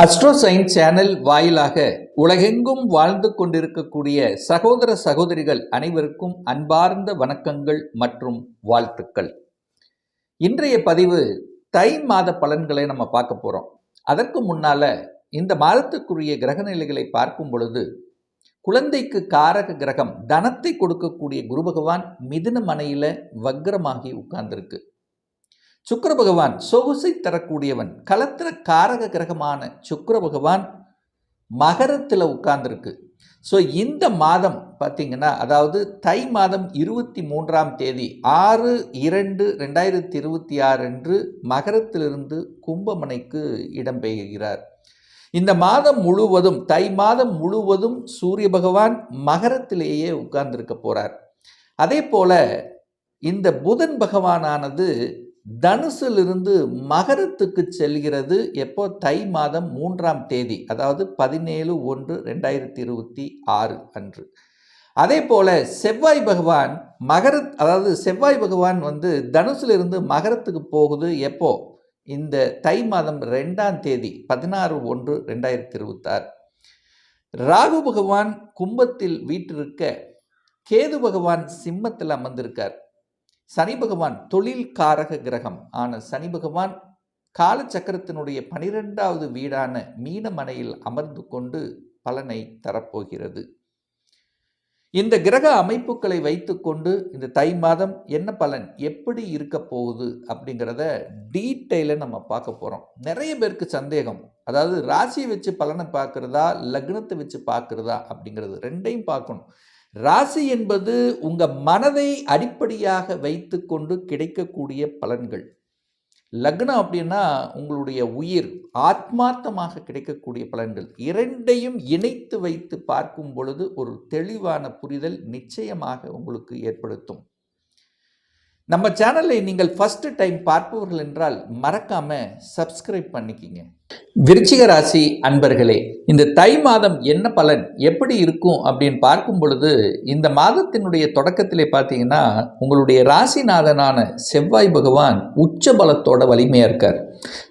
அஸ்ட்ரோசைன் channel வாயிலாக உலகெங்கும் வாழ்ந்து கொண்டிருக்கக்கூடிய சகோதர சகோதரிகள் அனைவருக்கும் அன்பார்ந்த வணக்கங்கள் மற்றும் வாழ்த்துக்கள். இன்றைய பதிவு தை மாத பலன்களை நம்ம பார்க்க போகிறோம் அதற்கு முன்னால் இந்த மாதத்துக்குரிய கிரக நிலைகளை பார்க்கும் பொழுது குழந்தைக்கு காரக கிரகம் தனத்தை கொடுக்கக்கூடிய குரு பகவான் மிதுன மனையில் வக்ரமாகி உட்கார்ந்துருக்கு. சுக்கர பகவான் சொகுசை தரக்கூடியவன் கலத்திர காரக கிரகமான சுக்கர பகவான் மகரத்தில் உட்கார்ந்துருக்கு. ஸோ இந்த மாதம் பார்த்திங்கன்னா அதாவது தை மாதம் இருபத்தி மூன்றாம் தேதி ஆறு இரண்டு ரெண்டாயிரத்தி இருபத்தி ஆறு அன்று மகரத்திலிருந்து கும்பமனைக்கு இடம்பெயர்கிறார். இந்த மாதம் முழுவதும் தை மாதம் முழுவதும் சூரிய பகவான் மகரத்திலேயே உட்கார்ந்திருக்க போகிறார் அதே போல் இந்த புதன் பகவானானது தனுசிலிருந்து மகரத்துக்கு செல்கிறது எப்போ? தை மாதம் மூன்றாம் தேதி அதாவது பதினேழு ஒன்று ரெண்டாயிரத்தி இருபத்தி ஆறு அன்று. அதே போல் செவ்வாய் பகவான் மகர அதாவது செவ்வாய் பகவான் வந்து தனுசிலிருந்து மகரத்துக்கு போகுது எப்போ? இந்த தை மாதம் ரெண்டாம் தேதி பதினாறு ஒன்று ரெண்டாயிரத்தி இருபத்தாறு. ராகு பகவான் கும்பத்தில் வீட்டிருக்க கேது பகவான் சிம்மத்தில் அமர்ந்திருக்கார். சனி பகவான் தொழில் காரக கிரகம். ஆன சனி பகவான் காலச்சக்கரத்தினுடைய பனிரெண்டாவது வீடான மீனமனையில் அமர்ந்து கொண்டு பலனை தரப்போகிறது. இந்த கிரக அமைப்புகளை வைத்துக்கொண்டு இந்த தை மாதம் என்ன பலன் எப்படி இருக்க போகுது அப்படிங்கிறத டீட்டெயிலாக நம்ம பார்க்க போகிறோம் நிறைய பேருக்கு சந்தேகம். அதாவது ராசியை வச்சு பலனை பார்க்குறதா லக்னத்தை வச்சு பார்க்குறதா அப்படிங்கிறது ரெண்டையும் பார்க்கணும். ராசி என்பது உங்கள் மனதை அடிப்படையாக வைத்துக்கொண்டு கிடைக்கக்கூடிய பலன்கள். லக்னம் அப்படின்னா உங்களுடைய உயிர் ஆத்மார்த்தமாக கிடைக்கக்கூடிய பலன்கள். இரண்டையும் இணைத்து வைத்து பார்க்கும் பொழுது ஒரு தெளிவான புரிதல் நிச்சயமாக உங்களுக்கு ஏற்படுத்தும். நம்ம சேனலை நீங்கள் ஃபஸ்ட்டு டைம் பார்ப்பவர்கள் என்றால் மறக்காமல் சப்ஸ்கிரைப் பண்ணிக்கிங்க. விருச்சிக ராசி அன்பர்களே இந்த தை மாதம் என்ன பலன் எப்படி இருக்கும் அப்படின்னு பார்க்கும் பொழுது இந்த மாதத்தினுடைய தொடக்கத்திலே பார்த்தீங்கன்னா உங்களுடைய ராசிநாதனான செவ்வாய் பகவான் உச்ச பலத்தோட வலிமையாக இருக்கார்.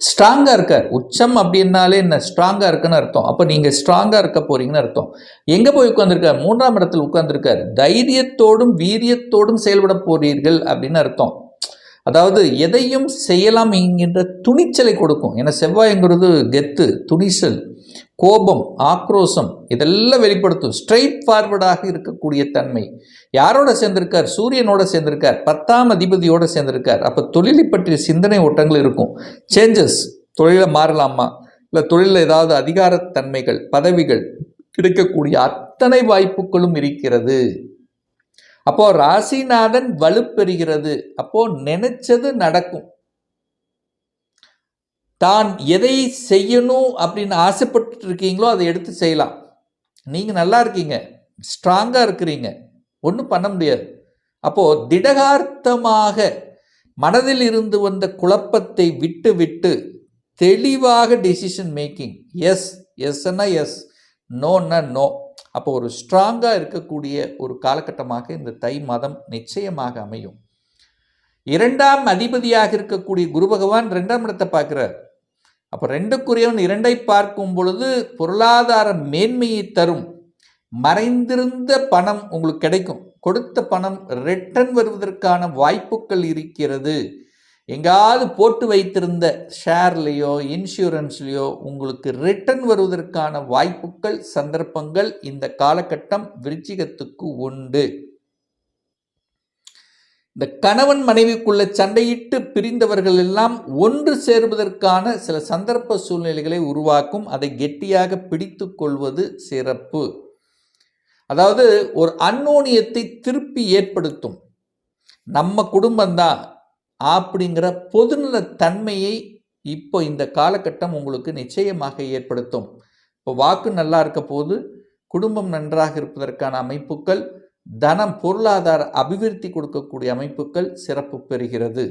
ஸ்ட்ராங்காக இருக்கார். உச்சம் அப்படின்னாலே என்ன? ஸ்ட்ராங்காக இருக்குன்னு அர்த்தம். அப்போ நீங்கள் ஸ்ட்ராங்காக இருக்க போறீங்கன்னு அர்த்தம். எங்கே போய் உட்காந்துருக்கார் மூன்றாம் இடத்தில் உட்காந்துருக்கார் தைரியத்தோடும் வீரியத்தோடும் செயல்பட போறீர்கள் அப்படின்னு அர்த்தம். அதாவது எதையும் செய்யலாம் என்கின்ற துணிச்சலை கொடுக்கும். ஏன்னா செவ்வாய்ங்கிறது கெத்து துணிச்சல் கோபம் ஆக்ரோஷம் இதெல்லாம் வெளிப்படுத்தும். ஸ்ட்ரைட் ஃபார்வர்டாக இருக்கக்கூடிய தன்மை. யாரோட சேர்ந்திருக்கார்? சூரியனோட சேர்ந்திருக்கார். பத்தாம் அதிபதியோட சேர்ந்திருக்கார். அப்போ தொழிலை பற்றிய சிந்தனை ஓட்டங்கள் இருக்கும். சேஞ்சஸ் தொழிலை மாறலாமா? இல்லை தொழிலில் ஏதாவது அதிகாரத்தன்மைகள் பதவிகள் கிடைக்கக்கூடிய அத்தனை வாய்ப்புகளும் இருக்கிறது. அப்போ ராசிநாதன் வலுப்பெறுகிறது. அப்போ நினைச்சது நடக்கும். தான் எதை செய்யணும் அப்படின்னு ஆசைப்பட்டு இருக்கீங்களோ அதை எடுத்து செய்யலாம். நீங்கள் நல்லா இருக்கீங்க. ஸ்ட்ராங்காக இருக்கிறீங்க. ஒன்றும் பண்ண முடியாது. அப்போது திடகார்த்தமாக மனதில் இருந்து வந்த குழப்பத்தை விட்டு விட்டு தெளிவாக டிசிஷன் மேக்கிங் எஸ் எஸ்ன்னா எஸ் நோன்னா நோ அப்போ ஒரு ஸ்ட்ராங்காக இருக்கக்கூடிய ஒரு காலகட்டமாக இந்த தை மாதம் நிச்சயமாக அமையும். இரண்டாம் அதிபதியாக இருக்கக்கூடிய குரு பகவான் ரெண்டாம் இடத்தை பார்க்குறார். அப்போ ரெண்டுக்குரியவன் இரண்டை பார்க்கும் பொழுது பொருளாதார மேன்மையை தரும். மறைந்திருந்த பணம் உங்களுக்கு கிடைக்கும். கொடுத்த பணம் ரிட்டர்ன் வருவதற்கான வாய்ப்புகள் இருக்கிறது. எங்காவது போட்டு வைத்திருந்த ஷேர்லேயோ இன்சூரன்ஸ்லேயோ உங்களுக்கு ரிட்டர்ன் வருவதற்கான வாய்ப்புகள் சந்தர்ப்பங்கள் இந்த காலகட்டம் விருச்சிகத்துக்கு உண்டு. இந்த கணவன் மனைவிக்குள்ள சண்டையிட்டு பிரிந்தவர்கள் எல்லாம் ஒன்று சேருவதற்கான சில சந்தர்ப்ப சூழ்நிலைகளை உருவாக்கும். அதை கெட்டியாக பிடித்து கொள்வது சிறப்பு. அதாவது ஒரு அன்னோனியத்தை திருப்பி ஏற்படுத்தும். நம்ம குடும்பம்தான். அப்படிங்கிற பொதுநல தன்மையை இப்போ இந்த காலகட்டம் உங்களுக்கு நிச்சயமாக ஏற்படுத்தும். இப்போ வாக்கு நல்லா இருக்க போது குடும்பம் நன்றாக இருப்பதற்கான அமைப்புகள் தனம் பொருளாதார அபிவிருத்தி கொடுக்கக்கூடிய அமைப்புகள் சிறப்பு பெறுகிறது.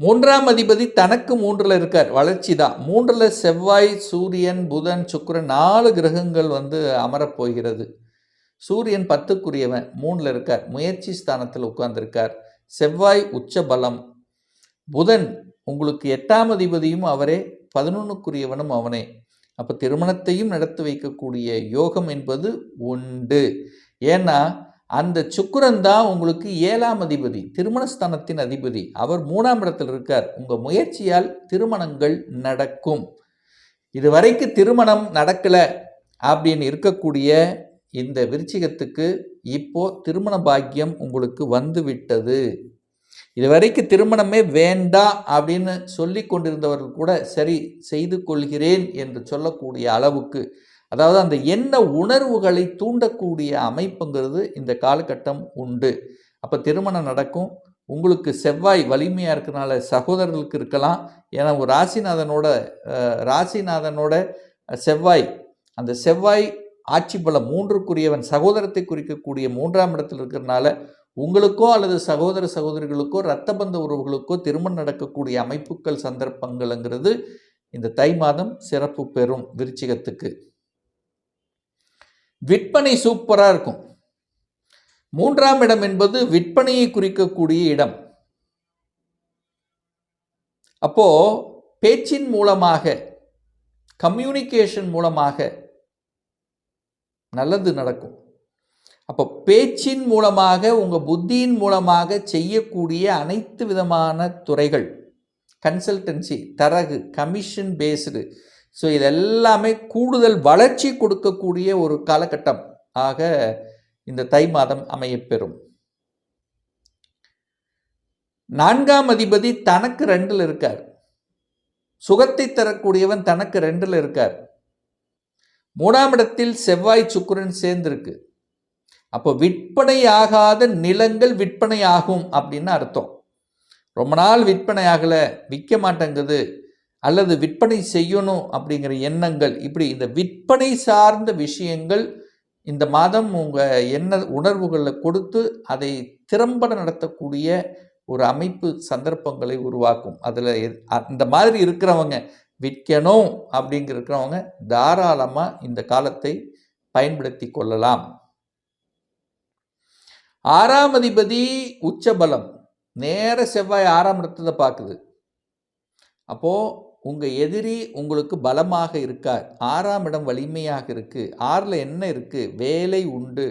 மூன்றாம் அதிபதி தனக்கு மூன்றில் இருக்கார் வளர்ச்சி தான். மூன்றில் செவ்வாய் சூரியன் புதன் சுக்கிரன் நாலு கிரகங்கள் வந்து அமரப்போகிறது சூரியன் பத்துக்குரியவன் மூணில் இருக்கார். முயற்சி ஸ்தானத்தில் உட்கார்ந்திருக்கார். செவ்வாய் உச்ச பலம். புதன் உங்களுக்கு எட்டாம் அதிபதியும் அவரே பதினொன்றுக்குரியவனும் அவனே. அப்போ திருமணத்தையும் நடத்தி வைக்கக்கூடிய யோகம் என்பது உண்டு. ஏன்னா அந்த சுக்கரன் தான் உங்களுக்கு ஏழாம் அதிபதி திருமணஸ்தானத்தின் அதிபதி. அவர் மூணாம் இடத்தில் இருக்கார். உங்கள் முயற்சியால் திருமணங்கள் நடக்கும். இதுவரைக்கு திருமணம் நடக்கலை அப்படின்னு இருக்கக்கூடிய இந்த விருச்சிகத்துக்கு இப்போ திருமண பாக்கியம் உங்களுக்கு வந்து விட்டது இதுவரைக்கும் திருமணமே வேண்டாம் அப்படின்னு சொல்லி கொண்டிருந்தவர்கள் கூட சரி செய்து கொள்கிறேன் என்று சொல்லக்கூடிய அளவுக்கு அதாவது அந்த எண்ண உணர்வுகளை தூண்டக்கூடிய அமைப்புங்கிறது இந்த காலகட்டம் உண்டு. அப்போ திருமணம் நடக்கும். உங்களுக்கு செவ்வாய் வலிமையாக இருக்கிறனால சகோதரர்களுக்கு இருக்கலாம். ஏன்னா ஒரு ராசிநாதனோட ராசிநாதனோட செவ்வாய் அந்த செவ்வாய் ஆட்சி பலம் மூன்றுக்குரியவன் சகோதரத்தை குறிக்கக்கூடிய மூன்றாம் இடத்தில் இருக்கிறனால உங்களுக்கோ அல்லது சகோதர சகோதரிகளுக்கோ இரத்த பந்த உறவுகளுக்கோ திருமணம் நடக்கக்கூடிய அமைப்புகள் சந்தர்ப்பங்கள்ங்கிறது இந்த தை மாதம் சிறப்பு பெறும் விருச்சிகத்துக்கு. விற்பனை சூப்பராக இருக்கும். மூன்றாம் இடம் என்பது விற்பனையை குறிக்கக்கூடிய இடம். அப்போ பேச்சின் மூலமாக கம்யூனிகேஷன் மூலமாக நல்லது நடக்கும். அப்போ பேச்சின் மூலமாக உங்கள் புத்தியின் மூலமாக செய்யக்கூடிய அனைத்து விதமான துறைகள் கன்சல்டன்சி தரகு கமிஷன் பேஸ்டு ஸோ இதெல்லாமே கூடுதல் வளர்ச்சி கொடுக்கக்கூடிய ஒரு காலகட்டம் ஆக இந்த தை மாதம் அமையப்பெறும். நான்காம் அதிபதி தனக்கு ரெண்டில் இருக்கார். சுகத்தை தரக்கூடியவன் தனக்கு ரெண்டில் இருக்கார். மூணாம் இடத்தில் செவ்வாய் சுக்கிரன் சேர்ந்திருக்கு. அப்போ விற்பனை ஆகாத நிலங்கள் விற்பனை ஆகும் அப்படின்னு அர்த்தம். ரொம்ப நாள் விற்பனை ஆகலை விற்க மாட்டேங்குது அல்லது விற்பனை செய்யணும் அப்படிங்கிற எண்ணங்கள் இப்படி இந்த விற்பனை சார்ந்த விஷயங்கள் இந்த மாதம் உங்கள் எண்ண உணர்வுகளை கொடுத்து அதை திறம்பட நடத்தக்கூடிய ஒரு அமைப்பு சந்தர்ப்பங்களை உருவாக்கும். அதில் அந்த மாதிரி இருக்கிறவங்க விற்கணும் அப்படிங்கிறவங்க தாராளமாக இந்த காலத்தை பயன்படுத்தி கொள்ளலாம். ஆறாம் அதிபதி உச்சபலம். நேர செவ்வாய் ஆறாம் இடத்தை பார்க்குது அப்போது உங்கள் எதிரி உங்களுக்கு பலமாக இருக்கார். ஆறாம் இடம் வலிமையாக இருக்குது ஆறில் என்ன இருக்குது வேலை உண்டு.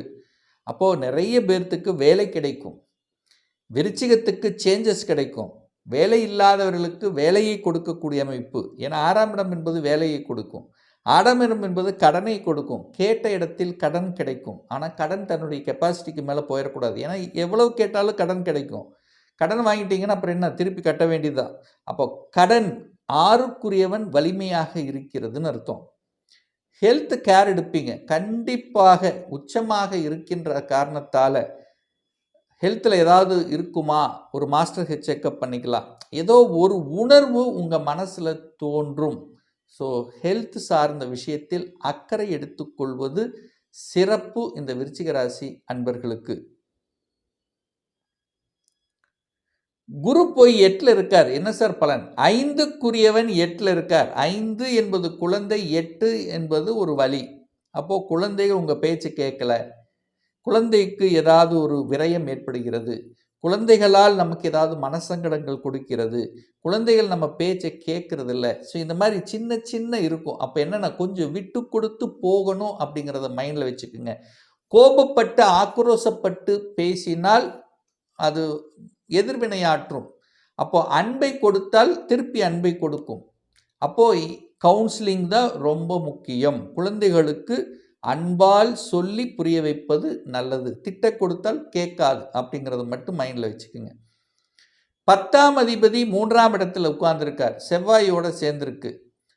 அப்போது நிறைய பேர்த்துக்கு வேலை கிடைக்கும். விருச்சிகத்துக்கு சேஞ்சஸ் கிடைக்கும். வேலை இல்லாதவர்களுக்கு வேலையை கொடுக்கக்கூடிய அமைப்பு. ஏன்னா ஆறாம் இடம் என்பது வேலையை கொடுக்கும். ஆடமிடம் என்பது கடனை கொடுக்கும். கேட்ட இடத்தில் கடன் கிடைக்கும். ஆனால் கடன் தன்னுடைய கெப்பாசிட்டிக்கு மேலே போயிடக்கூடாது. ஏன்னா எவ்வளவு கேட்டாலும் கடன் கிடைக்கும். கடன் வாங்கிட்டீங்கன்னா அப்புறம் என்ன? திருப்பி கட்ட வேண்டியதுதான் அப்போ கடன் ஆறுக்குரியவன் வலிமையாக இருக்கிறதுன்னு அர்த்தம். ஹெல்த் கேர் எடுப்பீங்க. கண்டிப்பாக உச்சமாக இருக்கின்ற காரணத்தால் ஹெல்த்தில் ஏதாவது இருக்குமா? ஒரு மாஸ்டர் ஹெட் செக்கப் பண்ணிக்கலாம். ஏதோ ஒரு உணர்வு உங்கள் மனசில் தோன்றும். ஸோ ஹெல்த் சார்ந்த விஷயத்தில் அக்கறை எடுத்துக்கொள்வது சிறப்பு இந்த விருச்சிக ராசி அன்பர்களுக்கு. குரு போய் எட்டில் இருக்கார். என்ன சார் பலன்? ஐந்துக்குரியவன் எட்டில் இருக்கார். ஐந்து என்பது குழந்தை எட்டு என்பது ஒரு வழி அப்போது குழந்தைகள் உங்கள் பேச்சு கேட்கல குழந்தைக்கு ஏதாவது ஒரு விரயம் ஏற்படுகிறது. குழந்தைகளால் நமக்கு ஏதாவது மனசங்கடங்கள் கொடுக்கிறது. குழந்தைகள் நம்ம பேச்சை கேட்கறது இல்லை ஸோ இந்த மாதிரி சின்ன சின்ன இருக்கும். அப்போ என்னென்னா கொஞ்சம் விட்டு கொடுத்து போகணும் அப்படிங்கிறத மைண்டில் வச்சுக்கோங்க. கோபப்பட்டு ஆக்ரோசப்பட்டு பேசினால் அது எதிர்வினையாற்றும். அப்போ அன்பை கொடுத்தால் திருப்பி அன்பை கொடுக்கும். அப்போ கவுன்சிலிங் தான் ரொம்ப முக்கியம். குழந்தைகளுக்கு அன்பால் சொல்லி புரிய வைப்பது நல்லது. திட்ட கொடுத்தால் கேட்காது அப்படிங்கிறத மட்டும் மைண்டில் வச்சுக்கோங்க. பத்தாம் அதிபதி மூன்றாம் இடத்துல உட்கார்ந்துருக்கார். செவ்வாயோட சேர்ந்துருக்கு.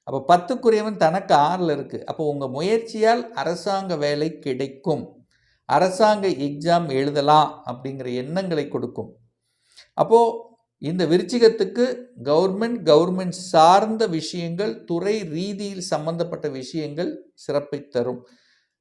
அப்போ பத்துக்குரியவன் தனக்கு ஆறில் இருக்குது அப்போ உங்கள் முயற்சியால் அரசாங்க வேலை கிடைக்கும். அரசாங்க எக்ஸாம் எழுதலாம் அப்படிங்கிற எண்ணங்களை கொடுக்கும். அப்போது இந்த விருச்சிகத்துக்கு கவர்மெண்ட் கவர்மெண்ட் சார்ந்த விஷயங்கள் துறை ரீதியில் சம்பந்தப்பட்ட விஷயங்கள் சிறப்பை தரும்.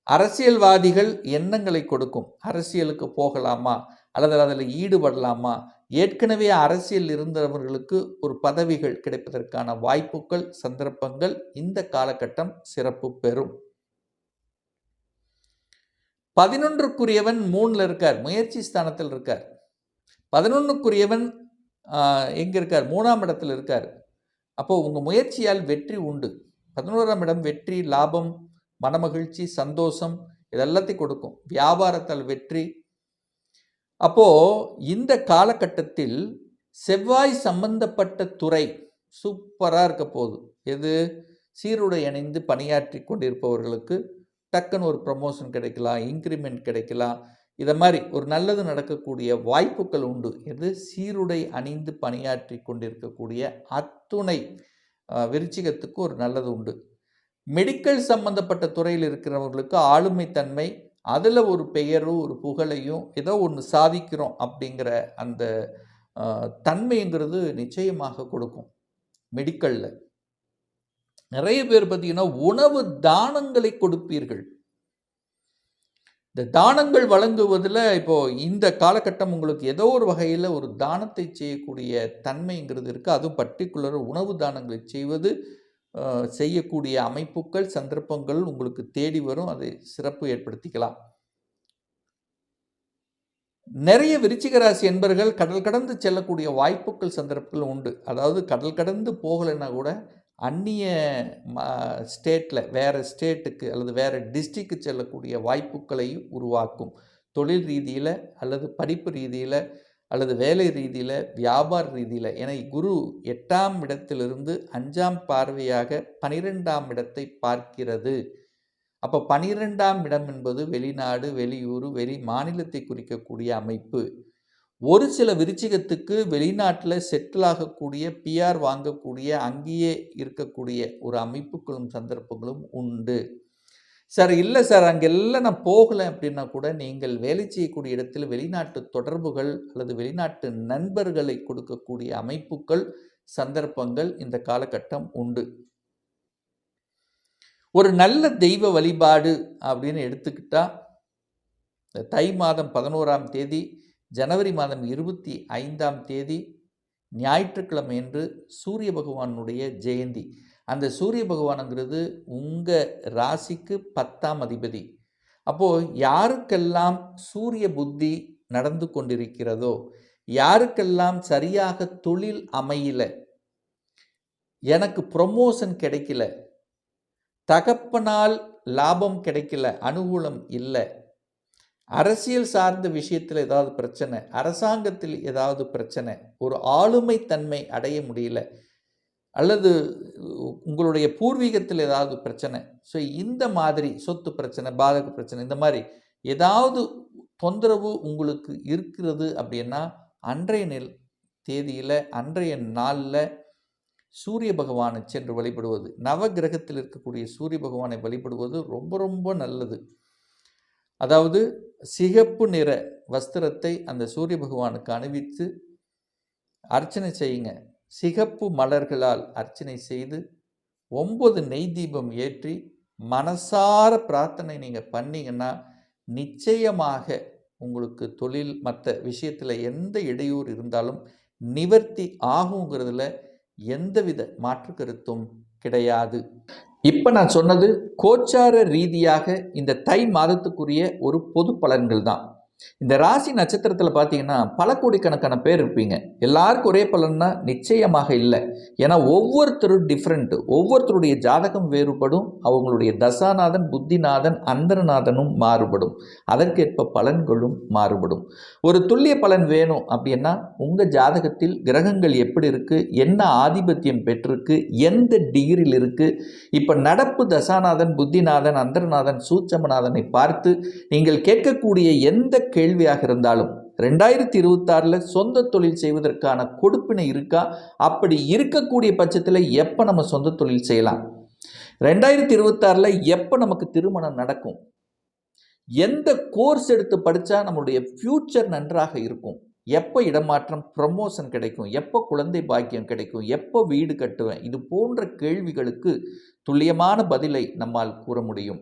அரசியல்வாதிகள் எண்ணங்களை கொடுக்கும். அரசியலுக்கு போகலாமா? அல்லது அதில் ஈடுபடலாமா? ஏற்கனவே அரசியல் இருந்தவர்களுக்கு ஒரு பதவிகள் கிடைப்பதற்கான வாய்ப்புகள் சந்தர்ப்பங்கள் இந்த காலகட்டம் சிறப்பு பெறும். பதினொன்றுக்குரியவன் மூணில் இருக்கார். முயற்சி ஸ்தானத்தில் இருக்கார். பதினொன்றுக்குரியவன் எங்கே இருக்கார்? மூணாம் இடத்தில் இருக்கார். அப்போது உங்கள் முயற்சியால் வெற்றி உண்டு. பதினோராம் இடம் வெற்றி லாபம் மனமகிழ்ச்சி சந்தோஷம் இதெல்லாத்தையும் கொடுக்கும். வியாபாரத்தால் வெற்றி. அப்போது இந்த காலகட்டத்தில் செவ்வாய் சம்பந்தப்பட்ட துறை சூப்பராக இருக்க போகுது. எது? சீருடை அணிந்து பணியாற்றி கொண்டிருப்பவர்களுக்கு டக்குன்னு ஒரு ப்ரமோஷன் கிடைக்கலாம் இன்க்ரிமெண்ட் கிடைக்கலாம். இதை மாதிரி ஒரு நல்லது நடக்கக்கூடிய வாய்ப்புகள் உண்டு. எது? சீருடை அணிந்து பணியாற்றி கொண்டிருக்கக்கூடிய அத்துணை விருச்சிகத்துக்கு ஒரு நல்லது உண்டு. மெடிக்கல் சம்பந்தப்பட்ட துறையில் இருக்கிறவங்களுக்கு ஆளுமை தன்மை அதில் ஒரு பெயரும் ஒரு புகழையும் ஏதோ ஒன்று சாதிக்கிறோம் அப்படிங்கிற அந்த தன்மைங்கிறது நிச்சயமாக கொடுக்கும் மெடிக்கலில் நிறைய பேர் பார்த்தீங்கன்னா உணவு தானங்களை கொடுப்பீர்கள். இந்த தானங்கள் வழங்குவதில் இப்போ இந்த காலகட்டம் உங்களுக்கு ஏதோ ஒரு வகையில் ஒரு தானத்தை செய்யக்கூடிய தன்மைங்கிறது இருக்குது அதுவும் பர்டிகுலர் உணவு தானங்களை செய்வது செய்யக்கூடிய அமைப்புகள் சந்தர்ப்பங்கள் உங்களுக்கு தேடி வரும். அதை சிறப்பு ஏற்படுத்திக்கலாம். நிறைய விருச்சிக ராசி என்பர்கள் கடல் கடந்து செல்லக்கூடிய வாய்ப்புகள் சந்தர்ப்பங்கள் உண்டு. அதாவது கடல் கடந்து போகலைன்னா கூட அந்நிய ஸ்டேட்டில் வேறு ஸ்டேட்டுக்கு அல்லது வேறு டிஸ்ட்ரிக்கு செல்லக்கூடிய வாய்ப்புகளை உருவாக்கும். தொழில் ரீதியில் அல்லது படிப்பு ரீதியில் அல்லது வேலை ரீதியில் வியாபார ரீதியில் என குரு எட்டாம் இடத்திலிருந்து அஞ்சாம் பார்வையாக பனிரெண்டாம் இடத்தை பார்க்கிறது. அப்போ பனிரெண்டாம் இடம் என்பது வெளிநாடு வெளியூர் வெளி மாநிலத்தை குறிக்கக்கூடிய அமைப்பு. ஒரு சில விருச்சிகத்துக்கு வெளிநாட்டில் செட்டில் ஆகக்கூடிய பிஆர் வாங்கக்கூடிய அங்கேயே இருக்கக்கூடிய ஒரு அமைப்புகளும் சந்தர்ப்பங்களும் உண்டு. சார் இல்லை சார் அங்கெல்லாம் நான் போகலை அப்படின்னா கூட நீங்கள் வேலை செய்யக்கூடிய இடத்தில் வெளிநாட்டு தொடர்புகள் அல்லது வெளிநாட்டு நண்பர்களை கொடுக்கக்கூடிய அமைப்புகள் சந்தர்ப்பங்கள் இந்த காலகட்டம் உண்டு. ஒரு நல்ல தெய்வ வழிபாடு அப்படின்னு எடுத்துக்கிட்டா இந்த தை மாதம் பதினோராம் தேதி ஜனவரி மாதம் இருபத்தி ஐந்தாம் தேதி ஞாயிற்றுக்கிழமை என்று சூரிய பகவானுடைய ஜெயந்தி. அந்த சூரிய பகவானுங்கிறது உங்கள் ராசிக்கு பத்தாம் அதிபதி. அப்போது யாருக்கெல்லாம் சூரிய புத்தி நடந்து கொண்டிருக்கிறதோ யாருக்கெல்லாம் சரியாக தொழில் அமையல எனக்கு ப்ரொமோஷன் கிடைக்கல தகப்பனால் லாபம் கிடைக்கல அனுகூலம் இல்லை அரசியல் சார்ந்த விஷயத்தில் ஏதாவது பிரச்சனை அரசாங்கத்தில் ஏதாவது பிரச்சனை ஒரு ஆளுமை தன்மை அடைய முடியல அல்லது உங்களுடைய பூர்வீகத்தில் ஏதாவது பிரச்சனை ஸோ இந்த மாதிரி சொத்து பிரச்சனை பாதக பிரச்சனை இந்த மாதிரி ஏதாவது தொந்தரவு உங்களுக்கு இருக்கிறது அப்படின்னா அன்றைய நெல் தேதியில் அன்றைய நாளில் சூரிய பகவானை சென்று வழிபடுவது நவகிரகத்தில் இருக்கக்கூடிய சூரிய பகவானை வழிபடுவது ரொம்ப ரொம்ப நல்லது. அதாவது சிகப்பு நிற வஸ்திரத்தை அந்த சூரிய பகவானுக்கு அணிவித்து அர்ச்சனை செய்யுங்க. சிகப்பு மலர்களால் அர்ச்சனை செய்து ஒன்பது நெய் தீபம் ஏற்றி மனசார பிரார்த்தனை நீங்கள் பண்ணீங்கன்னா நிச்சயமாக உங்களுக்கு தொழில் மற்ற விஷயத்தில் எந்த இடையூறு இருந்தாலும் நிவர்த்தி ஆகுங்கிறதுல எந்தவித மாற்று கருத்தும் கிடையாது. இப்போ நான் சொன்னது கோச்சார ரீதியாக இந்த தை மாதத்துக்குரிய ஒரு பொது பலன்கள் தான். இந்த ராசி நட்சத்திரத்தில் பார்த்தீங்கன்னா பல கோடிக்கணக்கான பேர் இருப்பீங்க. எல்லாருக்கும் ஒரே பலன்னா நிச்சயமாக இல்லை. ஏன்னா ஒவ்வொருத்தரும் டிஃப்ரெண்ட்டு ஒவ்வொருத்தருடைய ஜாதகம் வேறுபடும். அவங்களுடைய தசாநாதன் புத்திநாதன் அந்தரநாதனும் மாறுபடும். அதற்கேற்ப பலன்களும் மாறுபடும். ஒரு துல்லிய பலன் வேணும் அப்படின்னா உங்கள் ஜாதகத்தில் கிரகங்கள் எப்படி இருக்குது என்ன ஆதிபத்தியம் பெற்றிருக்கு? எந்த டிகிரியில் இருக்குது இப்போ நடப்பு தசாநாதன் புத்திநாதன் அந்தரநாதன் சூட்சமநாதனை பார்த்து நீங்கள் கேட்கக்கூடிய எந்த கேள்வியாக இருந்தாலும் ரெண்டாயிரத்தி இருபத்தாறில் சொந்த தொழில் செய்வதற்கான கொடுப்பினை இருக்கா? அப்படி இருக்கக்கூடிய பட்சத்தில் எப்போ நம்ம சொந்த தொழில் செய்யலாம்? ரெண்டாயிரத்தி இருபத்தாறில் எப்போ நமக்கு திருமணம் நடக்கும்? எந்த கோர்ஸ் எடுத்து படித்தா நம்மளுடைய ஃப்யூச்சர் நன்றாக இருக்கும்? எப்போ இடமாற்றம் ப்ரமோஷன் கிடைக்கும்? எப்போ குழந்தை பாக்கியம் கிடைக்கும்? எப்போ வீடு கட்டுவேன்? இது போன்ற கேள்விகளுக்கு துல்லியமான பதிலை நம்மால் கூற முடியும்.